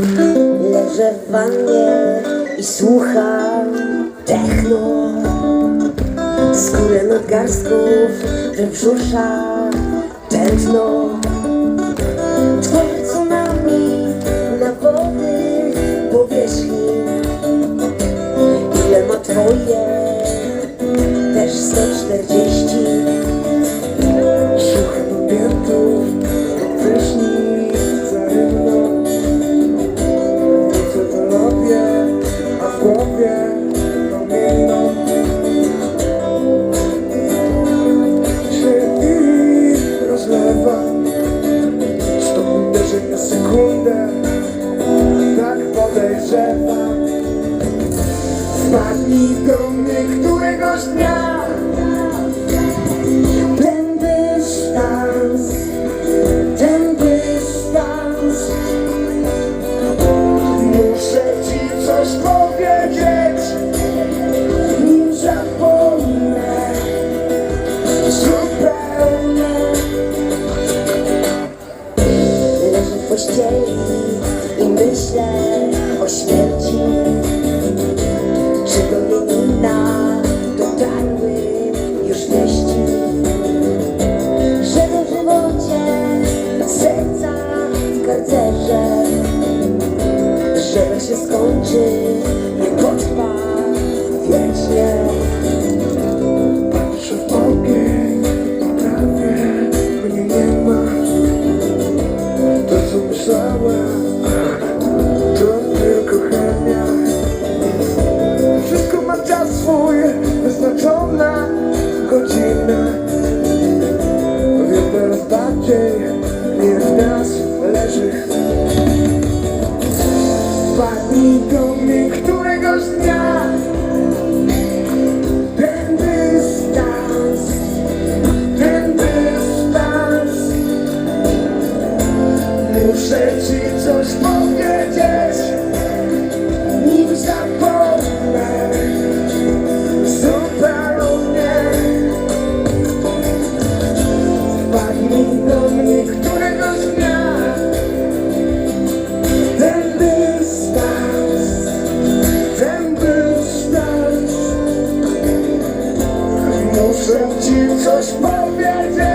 Leżę w wannie i słucham techno. Skórę nadgarstków, że tętno. Twoje tsunami na wody powierzchni. Ile ma twoje? Też 140 Podejrzewam Wpadnij do mnie któregoś dnia. Ten dystans Ten dystans Muszę ci coś powiedzieć. Nim zapomnę Zupełnie. Leżę w pościeli i myślę śmierci Czy do Lenina dotarły już wieści? Że w żywocie serca w karcerze Że się skończy, nie potrwa wiecznie Wpadnij do mnie któregoś dnia Ten dystans Ten dystans Muszę ci coś powiedzieć ci coś powiedzieć